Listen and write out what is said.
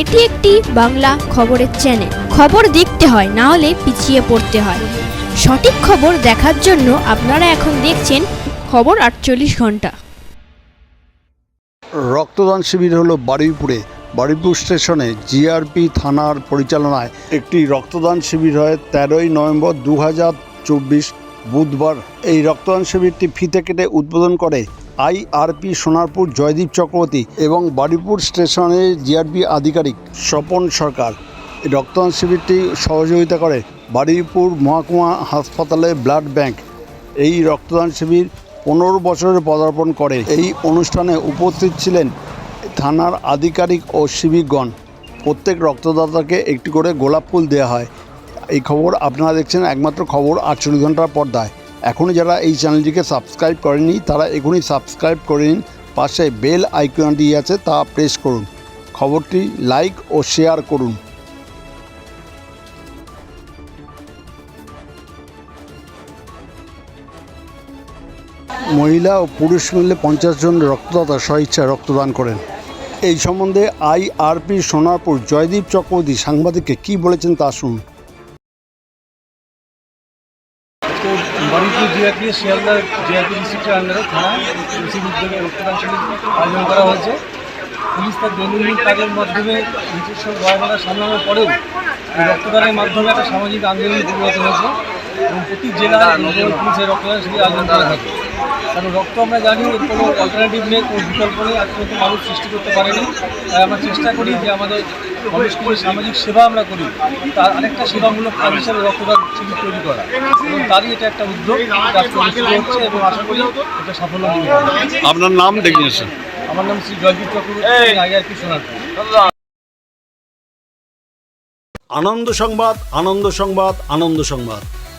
এটি একটি বাংলা খবরের চ্যানেল খবর দেখতে হয়, না হলে পিছিয়ে পড়তে হয়। সঠিক খবর দেখার জন্য আপনারা এখন দেখছেন খবর আটচল্লিশ ঘণ্টা। রক্তদান শিবির হলো বারুইপুরে। বারুইপুর স্টেশনে জিআরপি থানার পরিচালনায় একটি রক্তদান শিবির হয় তেরোই নভেম্বর দু হাজার চব্বিশ বুধবার। এই রক্তদান শিবিরটি ফিতে কেটে উদ্বোধন করে আইআরপি সোনারপুর জয়দীপ চক্রবর্তী এবং বারুইপুর স্টেশনের জিআরপি আধিকারিক স্বপন সরকার। রক্তদান শিবিরটি সহযোগিতা করে বারুইপুর মহকুমা হাসপাতালে ব্লাড ব্যাংক। এই রক্তদান শিবির পনেরো বছরে পদার্পণ করে। এই অনুষ্ঠানে উপস্থিত ছিলেন থানার আধিকারিক ও সিভিকগণ প্রত্যেক রক্তদাতাকে একটি করে গোলাপ ফুল দেওয়া হয়। এই খবর আপনারা দেখছেন একমাত্র খবর আটচল্লিশ ঘণ্টার পর্দায়। এখনই যারা এই চ্যানেলটিকে সাবস্ক্রাইব করেনি তারা এখনই সাবস্ক্রাইব করে নিন। পাশে বেল আইকনটি আছে, তা প্রেস করুন। খবরটি লাইক ও শেয়ার করুন। মহিলা ও পুরুষ মিলে পঞ্চাশ জন রক্তদাতা স্বইচ্ছায় রক্তদান করেন। এই সম্বন্ধে আইআরপি সোনারপুর জয়দীপ চক্রবর্তী সাংবাদিককে কি বলেছেন তা শুনুন। জিআরপি, শিয়ালদা জিআরপি ডিস্ট্রিক্টের আন্ডারে থানা কৃষি উদ্যোগে রক্তদান আয়োজন করা হয়েছে। পুলিশ তার দৈনন্দিন কাজের মাধ্যমে নিজস্ব ভয়াবহতা সামলানোর পরেও রক্তদানের মাধ্যমে একটা সামাজিক আন্দোলন পরিণত হয়েছে এবং প্রতি জেলায় পুলিশের রক্তদান শিবির আয়োজন করা থাকে কারণ রক্ত আমরা জানি এর কোনো অল্টারনেটিভ নেই কোনো বিকল্প নেই আজ পর্যন্ত মানুষ সৃষ্টি করতে পারেনি তাই আমরা চেষ্টা করি যে আমাদের মানুষকে সামাজিক সেবা আমরা করি তার আরেকটা সেবামূলক কাজ হিসাবে রক্তদান শিবির তৈরি করা। এবং তারই এটা একটা উদ্যোগ শুরু হচ্ছে এবং আশা করি এটা সাফল্য নিয়ে আপনার নাম ডেজিনেশন আমার নাম শ্রী জয়দীপ চক্রবর্তী আইআরপি সোনারপুর। আনন্দ সংবাদ আনন্দ সংবাদ আনন্দ সংবাদ।